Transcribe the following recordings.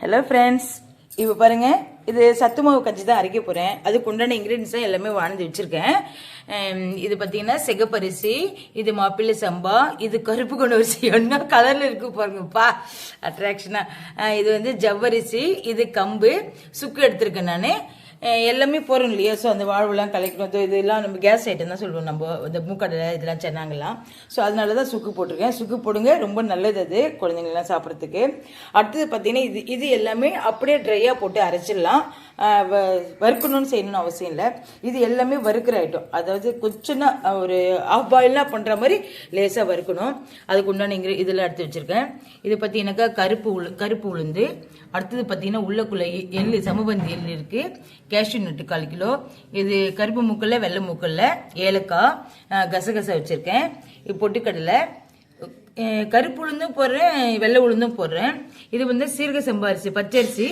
Hello friends இப்போ பாருங்க இது சத்து மாவு கஞ்சி தான் அரைக்க போகிறேன் அதுக்கு உண்டான இன்க்ரீடியன்ஸ் தான் எல்லாமே வாழ்ந்து வச்சுருக்கேன். இது பார்த்தீங்கன்னா சிகப்பரிசி இது மாப்பிள்ளை சம்பா இது கருப்பு கொண்டு அரிசி என்ன கலரில் இருக்கு பாருங்கப்பா. அட்ராக்ஷனாக இது வந்து ஜவ்வரிசி இது கம்பு. சுக்கு எடுத்திருக்கேன் நான். எல்லாமே போகிறோம் இல்லையா? ஸோ அந்த வாழ்வுலாம் கலைக்கணும். இது- இதெல்லாம் நம்ம கேஸ் ஐட்டம் தான் சொல்லுவோம் நம்ம இந்த மூக்கடலை இதெல்லாம் சென்னாங்கலாம். ஸோ அதனால தான் சுக்கு போட்டிருக்கேன். சுக்கு போடுங்க. ரொம்ப நல்லது அது குழந்தைங்கலாம் சாப்பிட்றதுக்கு. அடுத்தது பார்த்தீங்கன்னா இது இது எல்லாமே அப்படியே ட்ரையாக போட்டு அரைச்சிடலாம். வ- வறுக்கணும்னு செய்யணும்னு அவசியம் இல்லை. இது எல்லாமே வறுக்கிற ஐட்டம் அதாவது கொஞ்சம் ஒரு ஆஃப் பாயிலாக பண்ணுற மாதிரி லேசாக வறுக்கணும். அதுக்கு உண்டான இங்கே இதெல்லாம் எடுத்து வச்சுருக்கேன். இது பார்த்தீங்கன்னாக்கா கருப்பு உளு கருப்பு உளுந்து. அடுத்தது பார்த்தீங்கன்னா உள்ளக்குள்ள எள் எள்ளு சமபந்தி எள்ளு இருக்குது கேஷ்யூ நட்டு கால் கிலோ. இது கருப்பு மூக்கல்ல வெள்ளை மூக்கல்ல ஏலக்காய் கசகசை வச்சுருக்கேன். பொட்டுக்கடலை. கருப்பு உளுந்தும் போடுறேன் வெள்ளை உளுந்தும் போடுறேன். இது வந்து சீரக சம்பா அரிசி பச்சரிசி.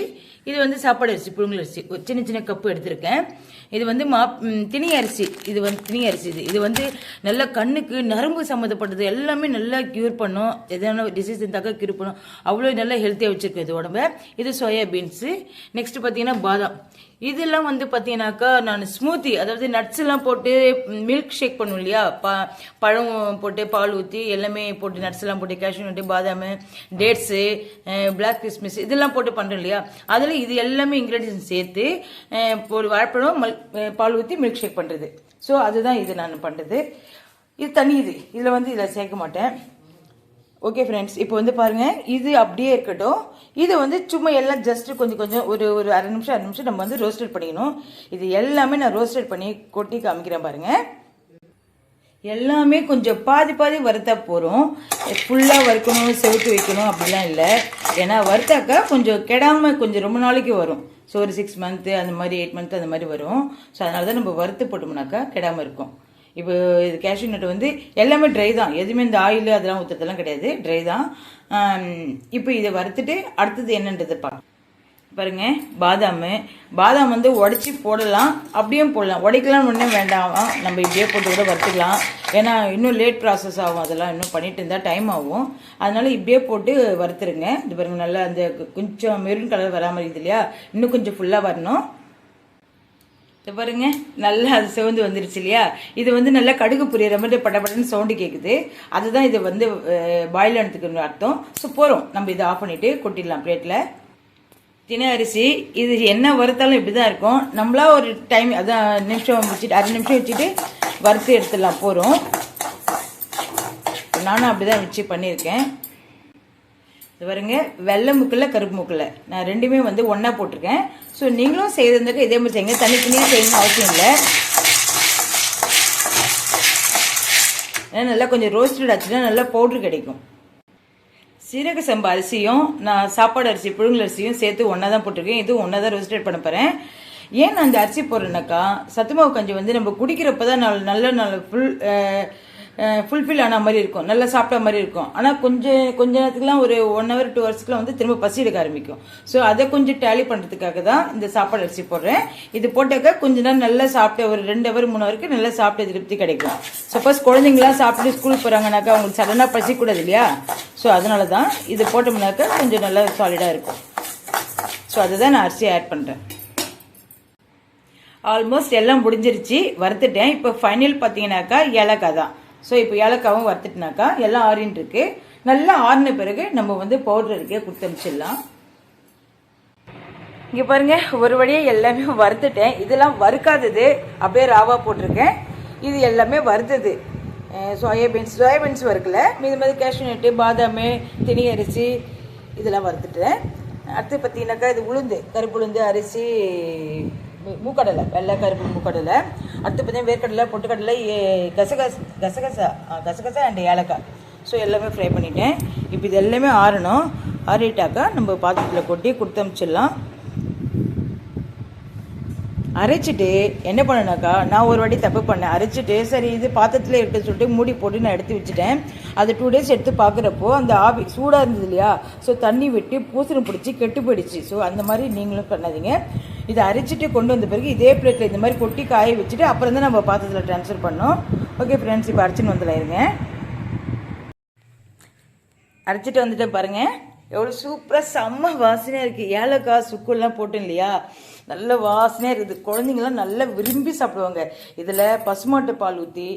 இது வந்து சாப்பாடு அரிசி புழுங்கல் அரிசி. சின்ன சின்ன கப்பு எடுத்திருக்கேன். இது வந்து மா திணி அரிசி. இது வந்து திணி அரிசி இது. இது வந்து நல்லா கண்ணுக்கு நரம்பு சம்மந்தப்பட்டது. எல்லாமே நல்லா க்யூர் பண்ணும். எதனா டிசீஸ் இருந்தாக்கா க்யூர் பண்ணும். அவ்வளோ நல்லா ஹெல்த்தியாக வச்சிருக்கும் இது உடம்ப. இது சோயா பீன்ஸு நெக்ஸ்ட் பார்த்தீங்கன்னா பாதாம். இதெல்லாம் வந்து பார்த்தீங்கன்னாக்கா நான் ஸ்மூத்தி அதாவது நட்ஸ் எல்லாம் போட்டு மில்க் ஷேக் பண்ணுவோம் இல்லையா? ப பழம் போட்டு பால் ஊற்றி எல்லாமே போட்டு நட்ஸ் எல்லாம் போட்டு கேஷ்யூ நட்டு பாதாம் டேட்ஸு பிளாக் கிஸ்மிஸ் இதெல்லாம் போட்டு பண்ணுறோம் இல்லையா? அதில் இது எல்லாமே இன்க்ரீடியன்ஸ் சேர்த்து ஒரு வாழைப்பழம் மல் பால் ஊற்றி மில்க் ஷேக் பண்ணுறது ஸோ அதுதான் இது நான் பண்ணுறது இது தனி இது. இதில் வந்து இதில் சேர்க்க மாட்டேன். ஓகே ஃப்ரெண்ட்ஸ் இப்போ வந்து பாருங்கள் இது அப்படியே இருக்கட்டும். இது வந்து சும்மா எல்லாம் ஜஸ்ட் கொஞ்சம் கொஞ்சம் ஒரு ஒரு அரை நிமிஷம் அரை நிமிஷம் நம்ம வந்து ரோஸ்டட் பண்ணிக்கணும். இது எல்லாமே நான் ரோஸ்டட் பண்ணி கொட்டி காமிக்கிறேன் பாருங்கள் எல்லாமே கொஞ்சம் பாதி பாதி வறுத்தா போகிறோம் ஃபுல்லாக வறுக்கணும் செவுத்து வைக்கணும் அப்படிலாம் இல்லை. ஏன்னா வறுத்தாக்கா கொஞ்சம் கெடாமல் கொஞ்சம் ரொம்ப நாளைக்கு வரும். ஸோ ஒரு சிக்ஸ் மந்த்து அந்த மாதிரி எயிட் மந்த் அந்த மாதிரி வரும். ஸோ அதனால தான் நம்ம வறுத்து போட்டோம்னாக்கா கெடாமல் இருக்கும். இப்போ இது கேஷ்யூ நட் வந்து எல்லாமே ட்ரை தான். எதுவுமே இந்த ஆயில் அதெல்லாம் ஊற்றுறதெல்லாம் கிடையாது. ட்ரை தான். இப்போ இதை வறுத்துட்டு அடுத்தது என்னன்றது பார்க்கலாம். பாருங்க பாதாம். பாதாம் வந்து உடச்சி போடலாம் அப்படியும் போடலாம். உடைக்கலாம் ஒன்றும் வேண்டாம். நம்ம இப்படியே போட்டு கூட வறுத்துக்கலாம். ஏன்னா இன்னும் லேட் ப்ராசஸ் ஆகும். அதெல்லாம் இன்னும் பண்ணிட்டு இருந்தால் டைம் ஆகும். அதனால இப்படியே போட்டு வறுத்துருங்க. இது பாருங்க நல்லா அந்த கொஞ்சம் மெரூன் கலர் வராமல் இருக்குது இல்லையா? இன்னும் கொஞ்சம் ஃபுல்லாக வரணும். இது பாருங்க நல்லா அது சிவந்து வந்துருச்சு இல்லையா? இது வந்து நல்லா கடுகு புரியுற மாதிரி படபடன்னு சவுண்டு கேட்குது அதுதான் இது வந்து பாயில் எடுத்துக்கணும் அர்த்தம். ஸோ போகிறோம் நம்ம இதை ஆஃப் பண்ணிவிட்டு கொட்டிடலாம் பிளேட்டில் தினை அரிசி இது என்ன வறுத்தாலும் இப்படி தான் இருக்கும். நம்மளா ஒரு டைம் அதான் நிமிஷம் வச்சுட்டு அரை நிமிஷம் வச்சுட்டு வறுத்து எடுத்துடலாம். போகிறோம் நானும் அப்படி தான் வச்சு பண்ணியிருக்கேன். இது பாருங்க வெள்ளை முக்கில் கருப்பு முக்கில். நான் ரெண்டுமே வந்து ஒன்றா போட்டிருக்கேன். ஸோ நீங்களும் செய்திருந்தாக்க இதே மாதிரி செய்யுங்க. தனித்தனியாக செய்யணும்னு அவசியம் இல்லை. ஏன்னா நல்லா கொஞ்சம் ரோஸ்டட் ஆச்சுன்னா நல்லா பவுட்ரு கிடைக்கும். சீரக சம்பா அரிசியும் நான் சாப்பாடு அரிசி புழுங்கல் அரிசியும் சேர்த்து ஒன்றா தான் போட்டிருக்கேன். இதுவும் ஒன்றா தான் ரோஸ்டட் பண்ண போகிறேன் ஏன் நான் அந்த அரிசி போடுறேன்னாக்கா சத்துமாவு கஞ்சி வந்து நம்ம குடிக்கிறப்ப தான் நல்ல நல்ல நல்ல ஃபுல் ஃபுல்ஃபில் ஆன மாதிரி இருக்கும். நல்லா சாப்பிட்ட மாதிரி இருக்கும். ஆனால் கொஞ்சம் கொஞ்ச நேரத்துக்குலாம் ஒரு ஒன் ஹவர் டூ ஹவர்ஸ்க்குலாம் வந்து திரும்ப பசி எடுக்க ஆரம்பிக்கும். ஸோ அதை கொஞ்சம் டேலி பண்ணுறதுக்காக தான் இந்த சாப்பாடு அரிசி போடுறேன். இது போட்டாக்கா கொஞ்ச நேரம் நல்லா சாப்பிட்ட ஒரு ரெண்டு ஹவர் மூணு ஹவருக்கு நல்லா சாப்பிட்ட திருப்தி கிடைக்கும். சப்போஸ் குழந்தைங்களாம் சாப்பிட்டு ஸ்கூலுக்கு போகிறாங்கனாக்கா அவங்களுக்கு சடனாக பசிக்கூடாது இல்லையா? ஸோ அதனால தான் இது போட்டோம்னாக்கா கொஞ்சம் நல்லா சாலிடாக இருக்கும். ஸோ அதை தான் நான் அரிசி ஆட் பண்ணுறேன் ஆல்மோஸ்ட் எல்லாம் முடிஞ்சிருச்சு. வறுத்துட்டேன். இப்போ ஃபைனல் பார்த்தீங்கன்னாக்கா ஏலக்காய் தான். ஸோ இப்போ ஏலக்காவும் வறுத்துட்டுனாக்கா எல்லாம் ஆறின்னு இருக்கு. நல்லா ஆறின பிறகு நம்ம வந்து பவுடர் இருக்கே கொடுத்து அனுப்பிச்சிடலாம். இங்கே பாருங்க ஒரு வழியாக எல்லாமே வறுத்துட்டேன். இதெல்லாம் வறுக்காதது. அப்படியே ராவா போட்டிருக்கேன். இது எல்லாமே வறுத்தது. சோயாபீன்ஸ் சோயாபீன்ஸ் வறுக்கல. மீது மாதிரி கேஷ்யூ நட்டு பாதாம் திணி அரிசி இதெல்லாம் வறுத்துட்டேன். அடுத்து பார்த்தீங்கன்னாக்கா இது உளுந்து கருப்பு உளுந்து அரிசி மூக்கடலை வெள்ளை கருப்பு மூக்கடலை. அடுத்து பார்த்தீங்கன்னா வேர்க்கடலை பொட்டுக்கடலை ஏ- கசகச கசகசா கசகசா அண்ட் ஏலக்காய். ஸோ எல்லாமே ஃப்ரை பண்ணிட்டேன். இப்போ இது எல்லாமே ஆறணும். ஆறிட்டாக்கா நம்ம பாத்திரத்தில் கொட்டி கொடுத்து அனுப்பிச்சிடலாம் அரைச்சிட்டு என்ன பண்ணனாக்கா நான் ஒரு வாட்டி தப்பு பண்ணேன். அரைச்சிட்டு சரி இது பாத்திரத்தில் இருக்கு சொல்லிட்டு மூடி போட்டு நான் எடுத்து வச்சுட்டேன். அது டூ டேஸ் எடுத்து பார்க்குறப்போ அந்த ஆவி சூடாக இருந்தது இல்லையா? ஸோ தண்ணி விட்டு பூசணம் பிடிச்சி கெட்டு போயிடுச்சு. ஸோ அந்த மாதிரி நீங்களும் பண்ணாதீங்க. இதை அரைச்சிட்டு கொண்டு வந்த பிறகு இதே பிளேட்டில் இந்த மாதிரி கொட்டி காய வச்சுட்டு அப்புறம் தான் நம்ம பாத்திரத்தில் ட்ரான்ஸ்ஃபர் பண்ணோம் ஓகே ஃப்ரெண்ட்ஸ் இப்போ அரைச்சின்னு வந்துடலாம் இருங்க. அரைச்சிட்டு வந்துட்டு பாருங்கள் எவ்வளோ சூப்பராக செம்ம வாசனையாக இருக்குது ஏலக்காய் சுக்குலாம் போட்டோம் இல்லையா? நல்ல வாசனையாக இருக்குது. குழந்தைங்களாம் நல்லா விரும்பி சாப்பிடுவாங்க. இதில் பசுமாட்டு பால் ஊற்றி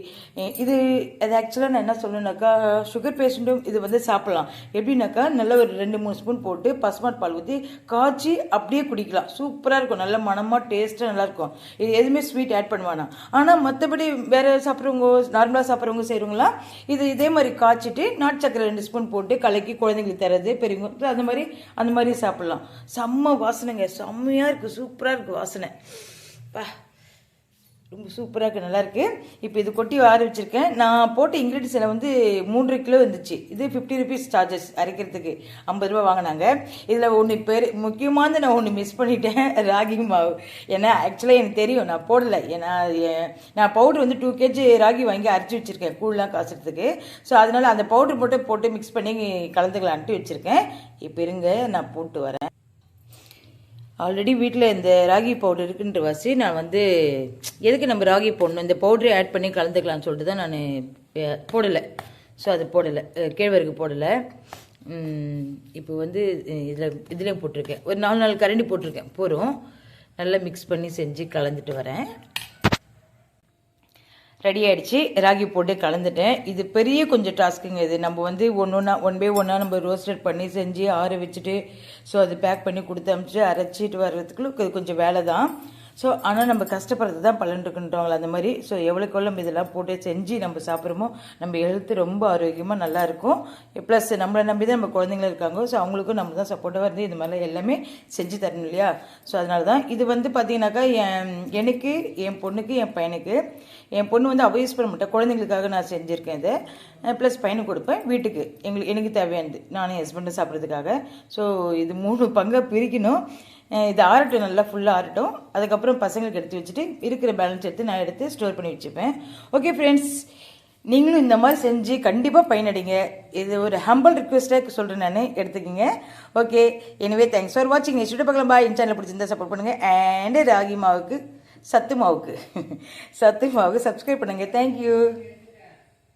இது அது ஆக்சுவலாக நான் என்ன சொல்லணுன்னாக்கா சுகர் பேஷண்ட்டும் இது வந்து சாப்பிட்லாம். எப்படின்னாக்கா நல்ல ஒரு ரெண்டு மூணு ஸ்பூன் போட்டு பசுமாட்டு பால் ஊற்றி காய்ச்சி அப்படியே குடிக்கலாம். சூப்பராக இருக்கும். நல்ல மனமாக டேஸ்ட்டாக நல்லாயிருக்கும் இது எதுவுமே ஸ்வீட் ஆட் பண்ணுவானா ஆனால் மற்றபடி வேறு சாப்பிட்றவங்க நார்மலாக சாப்பிட்றவங்க செய்கிறவங்களாம் இது இதே மாதிரி காய்ச்சிட்டு நாட்டு சக்கரை ரெண்டு ஸ்பூன் போட்டு கலக்கி குழந்தைங்களுக்கு தரது பெரியவங்க அந்த மாதிரி அந்த மாதிரி சாப்பிட்லாம். செம்ம வாசனைங்க. செம்மையாக இருக்குது சூப்பராக இருக்குது வாசனை. பா ரொம்ப சூப்பராக இருக்குது நல்லாயிருக்கு இப்போ இது கொட்டி ஆற வச்சுருக்கேன். நான் போட்ட இன்க்ரீடியன்ஸில் வந்து மூன்று கிலோ இருந்துச்சு. இது ஃபிஃப்டி ருபீஸ் சார்ஜஸ் அரைக்கிறதுக்கு. ஐம்பது ரூபா வாங்கினாங்க. இதில் ஒன்று பேர் முக்கியமானது நான் ஒன்று மிஸ் பண்ணிட்டேன். ராகி மாவு. ஏன்னா ஆக்சுவலாக எனக்கு தெரியும். நான் போடலை. ஏன்னா நான் பவுடர் வந்து டூ கேஜி ராகி வாங்கி அரைச்சி வச்சுருக்கேன். கூழ்லாம் காசுறதுக்கு. ஸோ அதனால் அந்த பவுடர் போட்டு போட்டு மிக்ஸ் பண்ணி கலந்துக்கலான்ட்டு வச்சுருக்கேன். இப்போ இருங்க நான் போட்டு வரேன். ஆல்ரெடி வீட்டில் இந்த ராகி பவுடர் இருக்குன்ற வாசி நான் வந்து எதுக்கு நம்ம ராகி போடணும்? இந்த பவுடரை ஆட் பண்ணி கலந்துக்கலாம்னு சொல்லிட்டு தான் நான் போடலை. ஸோ அது போடலை. கேழ்வரகு போடலை. இப்போ வந்து இதில் இதுலேயும் போட்டிருக்கேன். ஒரு நாலு நாள் கரண்டி போட்டிருக்கேன். போகிறோம் நல்லா மிக்ஸ் பண்ணி செஞ்சு கலந்துட்டு வரேன். ரெடி ஆகிடுச்சு ராகி போட்டு கலந்துட்டேன். இது பெரிய கொஞ்சம் டாஸ்க்குங்க இது. நம்ம வந்து ஒன்று ஒன்றா ஒன் பை ஒன்றா நம்ம ரோஸ்டட் பண்ணி செஞ்சு ஆற வச்சுட்டு ஸோ அது பேக் பண்ணி கொடுத்து அனுப்பிச்சு அரைச்சிட்டு வர்றதுக்குள்ள இது கொஞ்சம் வேலை தான் ஸோ ஆனால் நம்ம கஷ்டப்படுறது தான் பலன் இருக்குன்றவங்கள அந்த மாதிரி ஸோ எவ்வளோக்கு எவ்வளோ நம்ம இதெல்லாம் போட்டு செஞ்சு நம்ம சாப்பிட்றோமோ நம்ம ஹெல்த்து ரொம்ப ஆரோக்கியமாக நல்லாயிருக்கும் ப்ளஸ் eh, நம்மளை நம்பி தான் நம்ம குழந்தைங்களும் இருக்காங்க. ஸோ அவங்களுக்கும் நம்ம தான் சப்போர்ட்டாக இருந்து இது மாதிரிலாம் எல்லாமே செஞ்சு தரணும் இல்லையா? ஸோ அதனால தான் இது வந்து பார்த்தீங்கன்னாக்கா என் எனக்கு என் பொண்ணுக்கு என் பையனுக்கு என் பொண்ணு வந்து அவ யூஸ் பண்ண மாட்டேன் குழந்தைங்களுக்காக நான் செஞ்சுருக்கேன் இதை. Eh, ப்ளஸ் பையனுக்கு கொடுப்பேன் வீட்டுக்கு. எங்களுக்கு எனக்கு தேவையானது. நானும் என் ஹஸ்பண்டும் சாப்பிட்றதுக்காக. ஸோ இது மூணு பங்காக பிரிக்கணும். இது ஆறட்டும் நல்லா ஃபுல்லாக ஆறட்டும். அதுக்கப்புறம் பசங்களுக்கு எடுத்து வச்சுட்டு இருக்கிற பேலன்ஸ் எடுத்து நான் எடுத்து ஸ்டோர் பண்ணி வச்சுப்பேன். ஓகே ஃப்ரெண்ட்ஸ் நீங்களும் இந்த மாதிரி செஞ்சு கண்டிப்பாக பயனடைங்க. இது ஒரு ஹம்பிள் ரிக்வெஸ்ட்டாக சொல்கிறேன் நான். எடுத்துக்கிங்க. ஓகே எனவே தேங்க்ஸ் ஃபார் வாட்சிங் நெக்ஸ்ட் பார்க்கலாம். பாய் சேனல் பிடிச்சிருந்தா சப்போர்ட் பண்ணுங்கள் அண்டு ராகி மாவுக்கு சத்து மாவுக்கு. சத்து மாவுக்கு சப்ஸ்கிரைப் பண்ணுங்கள் தேங்க்யூ